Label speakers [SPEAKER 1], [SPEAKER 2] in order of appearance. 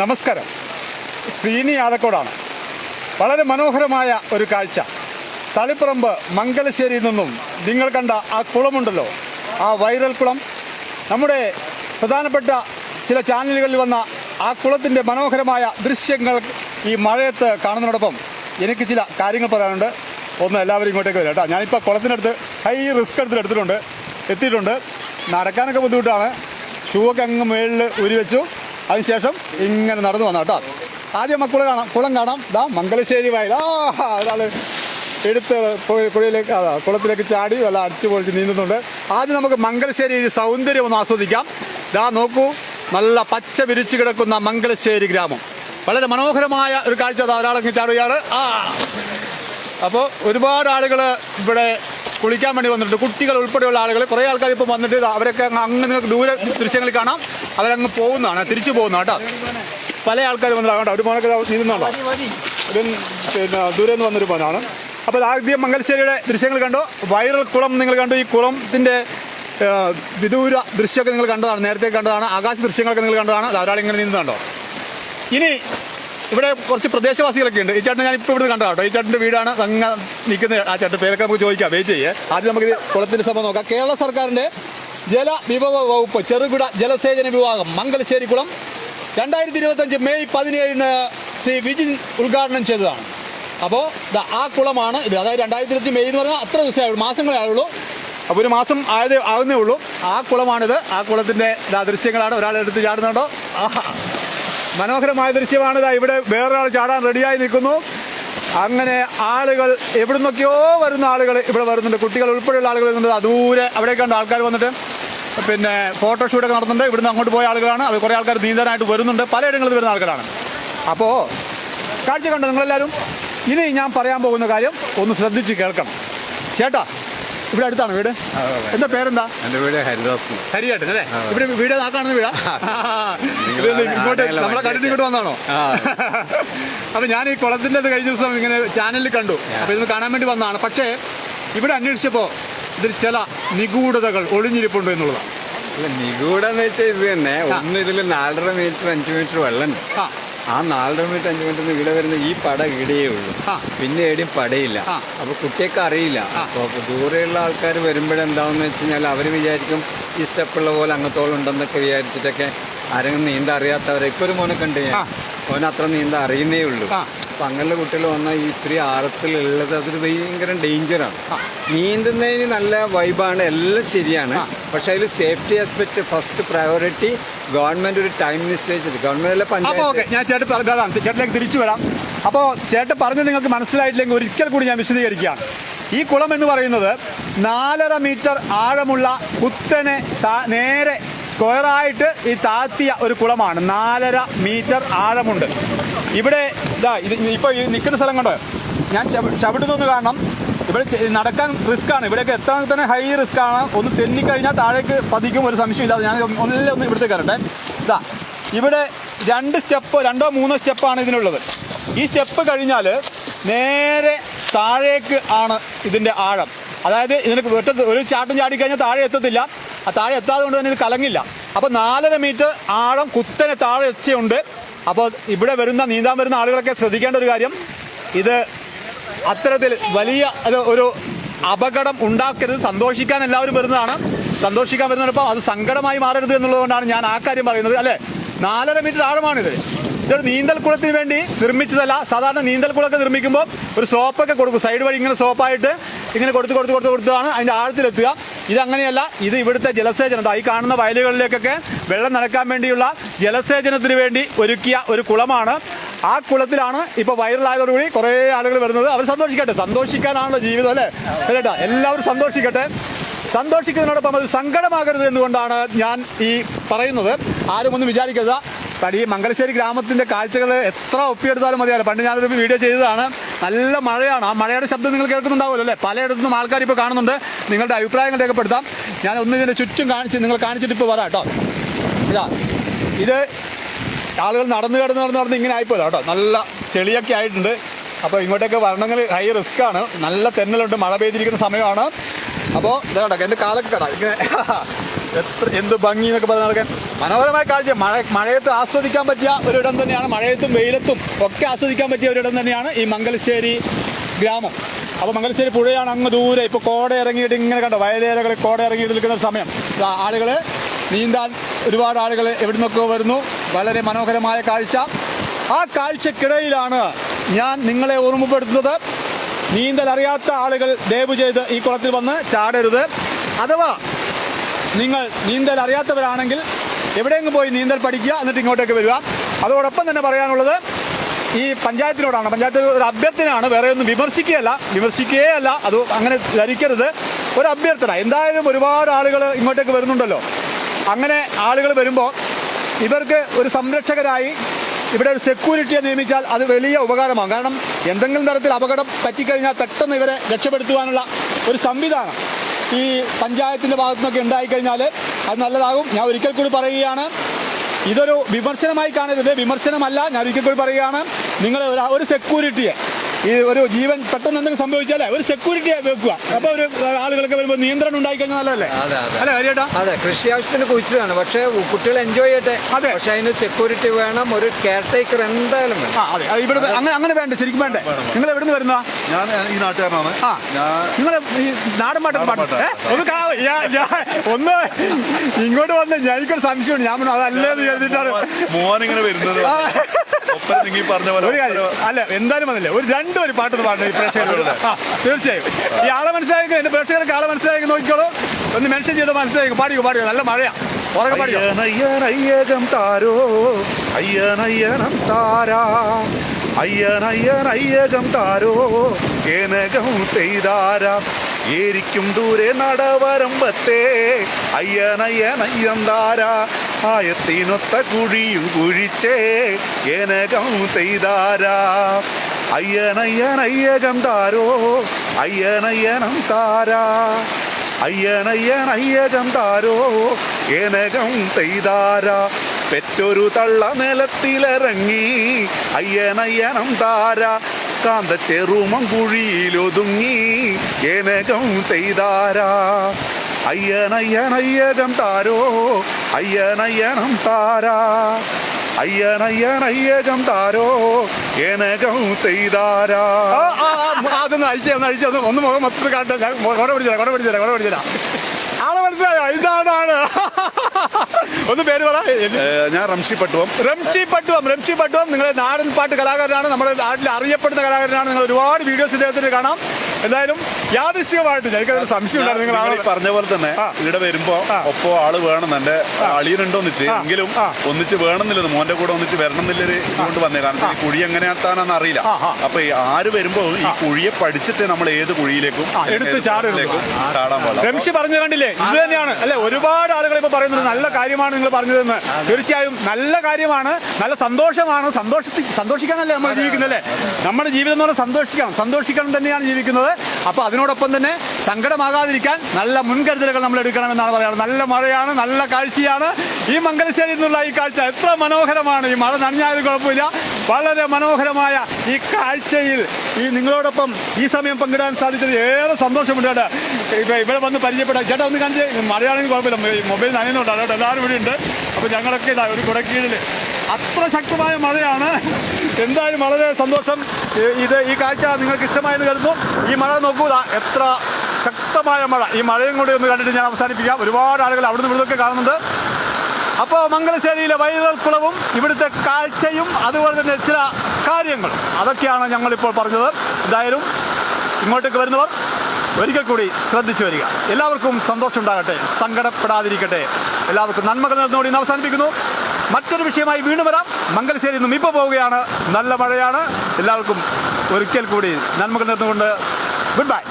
[SPEAKER 1] നമസ്കാരം. ശ്രീനി യാദക്കോടാണ് വളരെ മനോഹരമായ ഒരു കാഴ്ച. തളിപ്പറമ്പ് മംഗലശ്ശേരിയിൽ നിന്നും നിങ്ങൾ കണ്ട ആ കുളമുണ്ടല്ലോ. ആ വൈറൽ കുളം. നമ്മുടെ പ്രധാനപ്പെട്ട ചില ചാനലുകളിൽ വന്ന ആ കുളത്തിന്റെ മനോഹരമായ ദൃശ്യങ്ങൾ ഈ മഴയത്ത് കാണുന്നതോടൊപ്പം എനിക്ക് ചില കാര്യങ്ങൾ പറയാനുണ്ട്. ഒന്ന് എല്ലാവരും ഇങ്ങോട്ടേക്ക് വരാം കേട്ടോ. ഞാനിപ്പോൾ കുളത്തിനടുത്ത് ഹൈ റിസ്ക് എടുത്തിട്ട് എടുത്തിട്ടുണ്ട്. എത്തിയിട്ടുണ്ട്. നടക്കാനൊക്കെ ബുദ്ധിമുട്ടാണ്. ഷൂ ഒക്കെ അങ്ങ് മേളിൽ ഉരി വെച്ചു അതിനുശേഷം ഇങ്ങനെ നടന്നു വന്ന കേട്ടോ. ആദ്യം മക്കുളം കാണാം കുളം കാണാം. ദാ മംഗലശ്ശേരി വയൽ. ആ ഒരാൾ എടുത്ത് കുഴിയിലേക്ക് അതാ കുളത്തിലേക്ക് ചാടി നല്ല അടിച്ചു പൊളിച്ച് നീന്തുന്നുണ്ട്. ആദ്യം നമുക്ക് മംഗലശ്ശേരി സൗന്ദര്യം ഒന്ന് ആസ്വദിക്കാം. ദാ നോക്കൂ നല്ല പച്ച വിരിച്ചു കിടക്കുന്ന മംഗലശ്ശേരി ഗ്രാമം. വളരെ മനോഹരമായ ഒരു കാഴ്ച അതാ ഒരാളങ്ങ് ചാടുകയാണ്. ആ അപ്പോൾ ഒരുപാട് ആളുകൾ ഇവിടെ കുളിക്കാൻ വേണ്ടി വന്നിട്ടുണ്ട്. കുട്ടികൾ ഉൾപ്പെടെയുള്ള ആളുകൾ കുറേ ആൾക്കാർ ഇപ്പോൾ വന്നിട്ട് അവരൊക്കെ അങ്ങ് നിങ്ങൾക്ക് ദൂരെ ദൃശ്യങ്ങളിൽ കാണാം. അവരങ്ങ് പോകുന്നതാണ് തിരിച്ചു പോകുന്ന കേട്ടോ. പല ആൾക്കാർ വന്നിട്ട് കേട്ടോ ഒരു മോനൊക്കെ നീന്തുന്നുണ്ടോ ഒരു പിന്നെ ദൂരെ നിന്ന് വന്നൊരു മോനാണ്. അപ്പോൾ ആദ്യം മംഗലശ്ശേരിയുടെ ദൃശ്യങ്ങൾ കണ്ടു. വൈറൽ കുളം നിങ്ങൾ കണ്ടു. ഈ കുളത്തിന്റെ വിദൂര ദൃശ്യമൊക്കെ നിങ്ങൾ കണ്ടതാണ്. നേരത്തെ കണ്ടതാണ്. ആകാശ ദൃശ്യങ്ങളൊക്കെ നിങ്ങൾ കണ്ടതാണ്. ധാരാളം ഇങ്ങനെ നീന്തുന്നുണ്ടോ? ഇനി ഇവിടെ കുറച്ച് പ്രദേശവാസികളൊക്കെ ഉണ്ട്. ഈ ചേട്ടൻ ഞാൻ ഇപ്പോൾ ഇവിടെ കണ്ടോ കേട്ടോ. ഈ ചേട്ടന്റെ വീടാണ്. അങ്ങ് നിൽക്കുന്ന ആ ചേട്ടൻ പേരൊക്കെ നമുക്ക് ചോദിക്കാം. വെയിറ്റ് ചെയ്യേ. ആദ്യം നമുക്ക് കുളത്തിന്റെ സഭ നോക്കാം. കേരള സർക്കാരിന്റെ ജലവിഭവ വകുപ്പ് ചെറുകിട ജലസേചന വിഭാഗം മംഗലശ്ശേരിക്കുളം. രണ്ടായിരത്തി ഇരുപത്തഞ്ച് മെയ് പതിനേഴിന് ശ്രീ വിജിൻ ഉദ്ഘാടനം ചെയ്തതാണ്. അപ്പോൾ ആ കുളമാണ് ഇത്. അതായത് രണ്ടായിരത്തി ഇരുപത്തി മെയ് എന്ന് പറഞ്ഞാൽ അത്ര ദിവസമേ ആയുള്ളൂ മാസങ്ങളേ ആയുള്ളൂ. അപ്പോൾ ഒരു മാസം ആയതേ ആകുന്നേ ഉള്ളൂ. ആ കുളമാണിത്. ആ കുളത്തിന്റെ ദൃശ്യങ്ങളാണ് ഒരാൾ എടുത്ത് ചാടുന്നുണ്ടോ? മനോഹരമായ ദൃശ്യമാണിത് ഇവിടെ വേറൊരാൾ ചാടാൻ റെഡിയായി നിൽക്കുന്നു. അങ്ങനെ ആളുകൾ എവിടുന്നൊക്കെയോ വരുന്ന ആളുകൾ ഇവിടെ വരുന്നുണ്ട്. കുട്ടികൾ ഉൾപ്പെടെയുള്ള ആളുകൾ വരുന്നുണ്ട്. ദൂരെ അവിടെ കണ്ട ആൾക്കാർ വന്നിട്ട്. പിന്നെ ഫോട്ടോഷൂട്ടൊക്കെ നടത്തുന്നുണ്ട്. ഇവിടുന്ന് അങ്ങോട്ട് പോയ ആളുകളാണ്. അത് കുറേ ആൾക്കാർ നീന്താനായിട്ട് വരുന്നുണ്ട്. പലയിടങ്ങളിൽ വരുന്ന ആൾക്കാരാണ് അപ്പോൾ കാഴ്ച കണ്ടോ നിങ്ങളെല്ലാവരും? ഇനി ഞാൻ പറയാൻ പോകുന്ന കാര്യം ഒന്ന് ശ്രദ്ധിച്ച് കേൾക്കണം. ചേട്ടാ ഇവിടെ അടുത്താണ് വീട്? എന്താ പേരെന്താ?
[SPEAKER 2] എന്റെ വീട് ഹരിദാസ്.
[SPEAKER 1] ഹരിയാട്ടൻ അല്ലേ? ഇവിടെ വീട് ആ കാണുന്ന വീടാ ഇങ്ങോട്ട് നമ്മളെ കണ്ടിട്ട് ഇങ്ങോട്ട് വന്നാണോ അപ്പൊ ഞാൻ ഈ കുളത്തിന്റെ കഴിഞ്ഞ ദിവസം ഇങ്ങനെ ചാനലിൽ കണ്ടു. അപ്പൊ ഇത് കാണാൻ വേണ്ടി വന്നതാണ്. പക്ഷേ ഇവിടെ അന്വേഷിച്ചപ്പോ ഇതിൽ ചില നിഗൂഢതകൾ ഒളിഞ്ഞിരിപ്പുണ്ട് എന്നുള്ളതാണ്.
[SPEAKER 2] അല്ല നിഗൂഢന്ന് വെച്ചാൽ ഇത് തന്നെ. ഒന്ന് ഇതിൽ നാലര മീറ്റർ അഞ്ച് മീറ്റർ വെള്ളം
[SPEAKER 1] ആ.
[SPEAKER 2] നാലര മീറ്റർ അഞ്ച് മീറ്റർ ഇവിടെ വരുന്ന ഈ പട ഇടയേ ഉള്ളൂ. പിന്നെ എവിടെയും പടയില്ല. അപ്പൊ കുട്ടിയൊക്കെ അറിയില്ല. അപ്പൊ ദൂരെയുള്ള ആൾക്കാർ വരുമ്പോഴെന്താണെന്ന് വെച്ച് കഴിഞ്ഞാൽ അവർ വിചാരിക്കും ഈ സ്റ്റെപ്പുള്ള പോലെ അങ്ങത്തോളം ഉണ്ടെന്നൊക്കെ വിചാരിച്ചിട്ടൊക്കെ ആരെങ്കിലും നീന്ത അറിയാത്തവരെ. ഇപ്പൊ ഒരു മോനെ കണ്ടു ഞാൻ. അവൻ അത്ര നീന്ത അറിയുന്നേ ഉള്ളൂ. അപ്പൊ അങ്ങനെയുള്ള കുട്ടികൾ വന്നാൽ ഈ ഇത്രയും ആഴത്തിലുള്ളത് അതൊരു ഭയങ്കര ഡേഞ്ചറാണ്. നീന്തുന്നതിന് നല്ല വൈബാണ് എല്ലാം ശരിയാണ്. പക്ഷേ അതിൽ safety aspect first priority government ഒരു ടൈം നിശ്ചയിച്ചത്. ഗവൺമെന്റ് അല്ല പഞ്ചായത്ത്.
[SPEAKER 1] ഓക്കെ ഞാൻ ചേട്ടൻ പറഞ്ഞതാണ് ചേട്ടനിലേക്ക് തിരിച്ചു വരാം. അപ്പോൾ ചേട്ടൻ പറഞ്ഞത് നിങ്ങൾക്ക് മനസ്സിലായിട്ടില്ലെങ്കിൽ ഒരിക്കൽ കൂടി ഞാൻ വിശദീകരിക്കുകയാണ് ഈ കുളം എന്ന് പറയുന്നത് നാലര മീറ്റർ ആഴമുള്ള കുത്തനെ നേരെ സ്ക്വയറായിട്ട് ഈ താത്തിയ ഒരു കുളമാണ്. നാലര മീറ്റർ ആഴമുണ്ട്. ഇവിടെ ഇതാ ഇത് ഇപ്പോൾ ഈ നിൽക്കുന്ന സ്ഥലം കണ്ടോ? ഞാൻ ചവി- ചവിട്ടുന്നൊന്ന് കാണണം. ഇവിടെ നടക്കാൻ റിസ്ക് ആണ് ഇവിടെയൊക്കെ എത്താൻ തന്നെ ഹൈ റിസ്ക് ആണ് ഒന്ന് തെന്നിക്കഴിഞ്ഞാൽ താഴേക്ക് പതിക്കും ഒരു സംശയമില്ലാതെ ഞാൻ ഒന്നില്ല ഒന്ന് ഇവിടുത്തെ കയറട്ടെ. ഇതാ ഇവിടെ രണ്ട് സ്റ്റെപ്പ് രണ്ടോ മൂന്നോ സ്റ്റെപ്പാണ് ഇതിനുള്ളത്. ഈ സ്റ്റെപ്പ് കഴിഞ്ഞാൽ നേരെ താഴേക്ക് ആണ് ഇതിന്റെ ആഴം. അതായത് ഇതിന് വെട്ട ഒരു ചാട്ടം ചാടിക്കഴിഞ്ഞാൽ താഴെ എത്തത്തില്ല. ആ താഴെ എത്താതെ കൊണ്ട് തന്നെ ഇത് കലങ്ങില്ല. അപ്പോൾ നാലര മീറ്റർ ആഴം കുത്തനെ താഴെ എച്ചയുണ്ട് അപ്പോൾ ഇവിടെ വരുന്ന നീന്താൻ വരുന്ന ആളുകളൊക്കെ ശ്രദ്ധിക്കേണ്ട ഒരു കാര്യം. ഇത് അത്തരത്തിൽ വലിയ ഒരു അപകടം ഉണ്ടാക്കരുത്. സന്തോഷിക്കാൻ എല്ലാവരും വരുന്നതാണ്. സന്തോഷിക്കാൻ വരുന്നതിനൊപ്പം അത് സങ്കടമായി മാറരുത് എന്നുള്ളതുകൊണ്ടാണ് ഞാൻ ആ കാര്യം പറയുന്നത്. അല്ലേ? നാലര മീറ്റർ ആഴമാണിത് ഇതൊരു നീന്തൽ കുളത്തിന് വേണ്ടി നിർമ്മിച്ചതല്ല. സാധാരണ നീന്തൽ കുളമൊക്കെ നിർമ്മിക്കുമ്പോൾ ഒരു സ്ലോപ്പൊക്കെ കൊടുക്കും. സൈഡ് വഴി ഇങ്ങനെ സ്ലോപ്പായിട്ട് ഇങ്ങനെ കൊടുത്ത് കൊടുത്ത് കൊടുത്ത് കൊടുത്താണ് അതിന്റെ ആഴത്തിലെത്തുക. ഇതങ്ങനെയല്ല ഇത് ഇവിടുത്തെ ജലസേചനം. ഈ കാണുന്ന വയലുകളിലേക്കൊക്കെ വെള്ളം നടക്കാൻ വേണ്ടിയുള്ള ജലസേചനത്തിന് വേണ്ടി ഒരുക്കിയ ഒരു കുളമാണ്. ആ കുളത്തിലാണ് ഇപ്പൊ വൈറലായതോടുകൂടി കുറെ ആളുകൾ വരുന്നത്. അവർ സന്തോഷിക്കട്ടെ. സന്തോഷിക്കാനാണല്ലോ ജീവിതം അല്ലേ? കേട്ടാ? എല്ലാവരും സന്തോഷിക്കട്ടെ. സന്തോഷിക്കുന്നതിനോടൊപ്പം അത് സങ്കടമാകരുത് എന്നുകൊണ്ടാണ് ഞാൻ ഈ പറയുന്നത്? ആരും ഒന്നും വിചാരിക്കരുത്. ഈ മംഗലശ്ശേരി ഗ്രാമത്തിന്റെ കാഴ്ചകൾ എത്ര ഒപ്പിയെടുത്താലും മതിയല്ലോ പണ്ട് ഞാനൊരു വീഡിയോ ചെയ്തതാണ്. നല്ല മഴയാണ്. ആ മഴയുടെ ശബ്ദം നിങ്ങൾ കേൾക്കുന്നുണ്ടാവുമല്ലോ അല്ലേ? പലയിടത്തുനിന്നും ആൾക്കാർ ഇപ്പോൾ കാണുന്നുണ്ട്. നിങ്ങളുടെ അഭിപ്രായങ്ങൾ രേഖപ്പെടുത്താം. ഞാൻ ഒന്ന് ഇതിന്റെ ചുറ്റും കാണിച്ച് നിങ്ങൾ കാണിച്ചിട്ട് ഇപ്പോൾ വരാം കേട്ടോ. ഇതാ ഇത് ആളുകൾ നടന്നു കിടന്ന് നടന്ന് നടന്ന് ഇങ്ങനെ ആയിപ്പോയതാ കേട്ടോ. നല്ല ചെളിയൊക്കെ ആയിട്ടുണ്ട്. അപ്പോൾ ഇങ്ങോട്ടേക്ക് വരണമെങ്കിൽ ഹൈ റിസ്ക് ആണ്. നല്ല തെന്നലുണ്ട്. മഴ പെയ്തിരിക്കുന്ന സമയമാണ്. അപ്പോൾ ഇതാ കേട്ടോ എന്റെ കാലൊക്കെ കേട്ടോ ഇങ്ങനെ എത്ര എന്ത് ഭംഗി എന്നൊക്കെ പറഞ്ഞ നടക്കാൻ മനോഹരമായ കാഴ്ച. മഴ മഴയത്ത് ആസ്വദിക്കാൻ പറ്റിയ ഒരിടം തന്നെയാണ്. മഴയത്തും വെയിലത്തും ഒക്കെ ആസ്വദിക്കാൻ പറ്റിയ ഒരിടം തന്നെയാണ് ഈ മംഗലശ്ശേരി ഗ്രാമം. അപ്പോൾ മംഗലശ്ശേരി പുഴയാണ് അങ്ങ് ദൂരെ. ഇപ്പോൾ കോട ഇറങ്ങിയിട്ട് ഇങ്ങനെ കണ്ടോ? വയലേലകളിൽ കോട ഇറങ്ങിയിട്ട് നിൽക്കുന്ന സമയം. ആളുകൾ നീന്താൻ ഒരുപാട് ആളുകൾ എവിടെ നിന്നൊക്കെ വരുന്നു? വളരെ മനോഹരമായ കാഴ്ച. ആ കാഴ്ചക്കിടയിലാണ് ഞാൻ നിങ്ങളെ ഓർമ്മപ്പെടുത്തുന്നത്. നീന്തൽ അറിയാത്ത ആളുകൾ ദയവ് ചെയ്ത് ഈ കുളത്തിൽ വന്ന് ചാടരുത്. അഥവാ നിങ്ങൾ നീന്തൽ അറിയാത്തവരാണെങ്കിൽ എവിടെയെങ്കിലും പോയി നീന്തൽ പഠിക്കുക എന്നിട്ട് ഇങ്ങോട്ടേക്ക് വരിക. അതോടൊപ്പം തന്നെ പറയാനുള്ളത് ഈ പഞ്ചായത്തിനോടാണ്. പഞ്ചായത്ത് ഒരു അഭ്യർത്ഥനയാണ് വേറെ ഒന്നും വിമർശിക്കുകയല്ല. വിമർശിക്കുകയേ അല്ല അത് അങ്ങനെ ധരിക്കരുത്. ഒരു അഭ്യർത്ഥന. എന്തായാലും ഒരുപാട് ആളുകൾ ഇങ്ങോട്ടേക്ക് വരുന്നുണ്ടല്ലോ. അങ്ങനെ ആളുകൾ വരുമ്പോൾ ഇവർക്ക് ഒരു സംരക്ഷകരായി ഇവിടെ ഒരു സെക്യൂരിറ്റിയെ നിയമിച്ചാൽ അത് വലിയ ഉപകാരമാണ് കാരണം എന്തെങ്കിലും തരത്തിൽ അപകടം പറ്റിക്കഴിഞ്ഞാൽ പെട്ടെന്ന് ഇവരെ രക്ഷപ്പെടുത്തുവാനുള്ള ഒരു സംവിധാനം. ഈ പഞ്ചായത്തിന്റെ ഭാഗത്തു നിന്നൊക്കെ ഉണ്ടായിക്കഴിഞ്ഞാൽ അത് നല്ലതാകും. ഞാൻ ഒരിക്കൽ കൂടി പറയുകയാണ്. ഇതൊരു വിമർശനമായി കാണരുത്. വിമർശനമല്ല. ഞാൻ ഒരിക്കൽ കൂടി പറയുകയാണ്. നിങ്ങൾ ഒരു സെക്യൂരിറ്റിയെ ഈ ഒരു ജീവൻ പെട്ടെന്ന് എന്തെങ്കിലും സംഭവിച്ചാലേ ഒരു സെക്യൂരിറ്റി വെക്കുക. അപ്പൊ ഒരു ആളുകളൊക്കെ വരുമ്പോൾ നിയന്ത്രണം ഉണ്ടായി
[SPEAKER 2] കഴിഞ്ഞാൽ നല്ലതല്ലേ
[SPEAKER 1] അല്ലേ ഹരിയേട്ടാ?
[SPEAKER 2] അതെ കൃഷി ആവശ്യത്തിന് കുഴിച്ചതാണ് പക്ഷേ കുട്ടികൾ എൻജോയ് ചെയ്യട്ടെ?
[SPEAKER 1] അതെ.
[SPEAKER 2] പക്ഷെ അതിന് സെക്യൂരിറ്റി വേണം ഒരു കെയർ ടേക്കർ എന്തായാലും വേണം.
[SPEAKER 1] അതെ. ഇവിടെ അങ്ങനെ അങ്ങനെ വേണ്ട ശരിക്കും വേണ്ടേ? നിങ്ങൾ എവിടെ നിന്ന് വരുന്ന
[SPEAKER 3] ഞാൻ ഈ നാട്ടുകാരനാണ്.
[SPEAKER 1] ആ.
[SPEAKER 3] ഞാൻ
[SPEAKER 1] നിങ്ങൾ ഈ നാടൻ പാട്ട്. ഒന്ന് ഒന്ന് ഇങ്ങോട്ട് വന്ന് ഞാൻ- എനിക്കൊരു സംശയമുണ്ട്. ഞാൻ അതല്ലേ എന്ന് കരുതിയിട്ടാണ്.
[SPEAKER 3] മോൻ ഇങ്ങനെ വരുന്നത്.
[SPEAKER 1] ഒരു കാര്യം അല്ല എന്തായാലും വന്നില്ല? ഒരു രണ്ടും ഒരു പാട്ട് പാടുന്നത് ഈ പ്രേക്ഷകരോട്. ആ തീർച്ചയായും. ഈ ആളെ മനസ്സിലാക്കി എന്റെ പ്രേക്ഷകർക്ക് ആളെ മനസ്സിലാക്കി നോക്കിക്കോളൂ. ഒന്ന് മെൻഷൻ ചെയ്ത് മനസ്സിലാക്കി പാടിക്കോ പാടിക്കോ. നല്ല മഴയാ. ഉറക്കെ പാടിക്കോ?
[SPEAKER 3] അയ്യനയ്യനയ്യകം താരോ? അയ്യനയ്യനം താരാ? അയ്യനയ്യനയ്യകം താരോ? ഏനകം തെയ്താരാ? ഏരിക്കും ദൂരെ നടവരമ്പത്തേ അയ്യനയ്യനയ്യം താരാ ആയത്തിനൊത്ത കുഴിയും കുഴിച്ചേ. ഏനകം തെയ്താരാ? അയ്യനയ്യനയ്യകം താരോ അയ്യനയ്യനം താരാ അയ്യനയ്യനയ്യകം താരോ ഏനകം തെയ്താര? പെറ്റൊരു തള്ള നിലത്തിലിറങ്ങി. അയ്യനയ്യനം താര കാന്ത ചെറുമം കുഴിയിലൊതുങ്ങി ഏനകം തെയ്താരാ? അയ്യനയ്യനയ്യകം താരോ? അയ്യനയ്യനം താരാ? അയ്യനയ്യനയ്യകം താരോ? ഏനകം തെയ്താരാ?
[SPEAKER 1] അതൊന്ന് അഴിച്ചേ അഴിച്ചേ ഒന്ന് മുഖം മൊത്തത്തിൽ കാട്ടെ ഞാൻ കൊട പിടിച്ചതാ കൊട പിടിച്ചതാ കൊട പിടിച്ചതാ ആളെ മനസ്സിലായോ? ഇതാണ് ആൾ ഒന്ന് പേര് പറ.
[SPEAKER 3] ഞാൻ റംഷി പട്ടുവം.
[SPEAKER 1] റംഷി പട്ടുവം റംഷി പട്ടുവം. നിങ്ങളുടെ നാടൻ പാട്ട് കലാകാരനാണ്. നമ്മുടെ നാട്ടിൽ അറിയപ്പെടുന്ന കലാകാരനാണ്. നിങ്ങൾ ഒരുപാട് വീഡിയോസ് ഇദ്ദേഹത്തിന് കാണാം. എന്തായാലും യാദൃശ്യമായിട്ട് എനിക്കതൊരു സംശയം ഉണ്ടായിരുന്നു നിങ്ങൾ ആളെ
[SPEAKER 3] പറഞ്ഞ പോലെ തന്നെ ഇവിടെ വരുമ്പോ. ഒപ്പോ ആൾ വേണം എന്റെ അളിയനുണ്ടോ ഒന്നിച്ച്. എങ്കിലും. ഒന്നിച്ച് വേണമെന്നില്ല മോന്റെ കൂടെ ഒന്നിച്ച് വരണം എന്നുള്ളൊരു ഇതുകൊണ്ട് വന്നേ. കാരണം ഈ കുഴി എങ്ങനെയാത്താനെന്ന് അറിയില്ല. അപ്പൊ ഈ ആര് വരുമ്പോ ഈ കുഴിയെ പഠിച്ചിട്ട് നമ്മൾ ഏത് കുഴിയിലേക്കും
[SPEAKER 1] എടുത്ത്
[SPEAKER 3] ചാടിലേക്കും ചാടാൻ പാടില്ല.
[SPEAKER 1] രംഷി പറഞ്ഞു കണ്ടില്ലേ? ഇത് തന്നെയാണ്. അല്ലെ ഒരുപാട് ആളുകൾ ഇപ്പൊ പറയുന്നത് നല്ല കാര്യമാണ് നിങ്ങൾ പറഞ്ഞതെന്ന്. തീർച്ചയായും നല്ല കാര്യമാണ്. നല്ല സന്തോഷമാണ്. സന്തോഷത്തിൽ സന്തോഷിക്കാനല്ലേ നമ്മൾ ജീവിക്കുന്നത് അല്ലേ നമ്മുടെ ജീവിതം എന്ന് പറഞ്ഞാൽ സന്തോഷിക്കണം. സന്തോഷിക്കണം തന്നെയാണ് ജീവിക്കുന്നത്. അപ്പൊ അതിനോടൊപ്പം തന്നെ സങ്കടമാകാതിരിക്കാൻ നല്ല മുൻകരുതലുകൾ നമ്മൾ എടുക്കണമെന്നാണ് പറയുന്നത്. നല്ല മഴയാണ് നല്ല കാഴ്ചയാണ്. ഈ മംഗലശ്ശേരിയിൽ നിന്നുള്ള ഈ കാഴ്ച എത്ര മനോഹരമാണ്. ഈ മഴ നനഞ്ഞാലും കുഴപ്പമില്ല. വളരെ മനോഹരമായ ഈ കാഴ്ചയിൽ ഈ നിങ്ങളോടൊപ്പം ഈ സമയം പങ്കിടാൻ സാധിച്ചത് ഏറെ സന്തോഷമുണ്ട് കേട്ടോ. ഇപ്പൊ ഇവിടെ വന്ന് പരിചയപ്പെടാം. ചേട്ടാ ഒന്ന് കാണിച്ച്. മഴയാണെങ്കിൽ കുഴപ്പമില്ല. മൊബൈൽ നനയുന്നുണ്ട് കേട്ടോ എല്ലാവരും ഇവിടെ ഉണ്ട്. അപ്പൊ ഞങ്ങളൊക്കെ ഇതാ ഒരു കുടക്കീഴിൽ അത്ര ശക്തമായ മഴയാണ്. എന്തായാലും വളരെ സന്തോഷം. ഇത് ഈ കാഴ്ച നിങ്ങൾക്ക് ഇഷ്ടമായെന്ന് കരുതുന്നു. ഈ മഴ നോക്കൂ എത്ര ശക്തമായ മഴ. ഈ മഴയും കൂടി ഒന്ന് കണ്ടിട്ട് ഞാൻ അവസാനിപ്പിക്കാം. ഒരുപാട് ആളുകൾ അവിടുന്ന് ഇവിടുന്നൊക്കെ കാണുന്നുണ്ട്. അപ്പോൾ മംഗലശ്ശേരിയിലെ വൈറൽ കുളവും ഇവിടുത്തെ കാഴ്ചയും അതുപോലെ തന്നെ ചില കാര്യങ്ങൾ. അതൊക്കെയാണ് ഞങ്ങളിപ്പോൾ പറഞ്ഞത്. എന്തായാലും ഇങ്ങോട്ടേക്ക് വരുന്നവർ ഒരിക്കൽ കൂടി ശ്രദ്ധിച്ചു വരിക. എല്ലാവർക്കും സന്തോഷം ഉണ്ടാകട്ടെ. സങ്കടപ്പെടാതിരിക്കട്ടെ. എല്ലാവർക്കും നന്മകൾ നിന്നുകൂടി അവസാനിപ്പിക്കുന്നു. മറ്റൊരു വിഷയമായി വീണ്ടും വരാം. മംഗലശ്ശേരി നിന്നും ഇപ്പോൾ പോവുകയാണ്. നല്ല മഴയാണ്. എല്ലാവർക്കും ഒരിക്കൽ കൂടി നന്മകൾ നിർന്നുകൊണ്ട് ഗുഡ് ബൈ.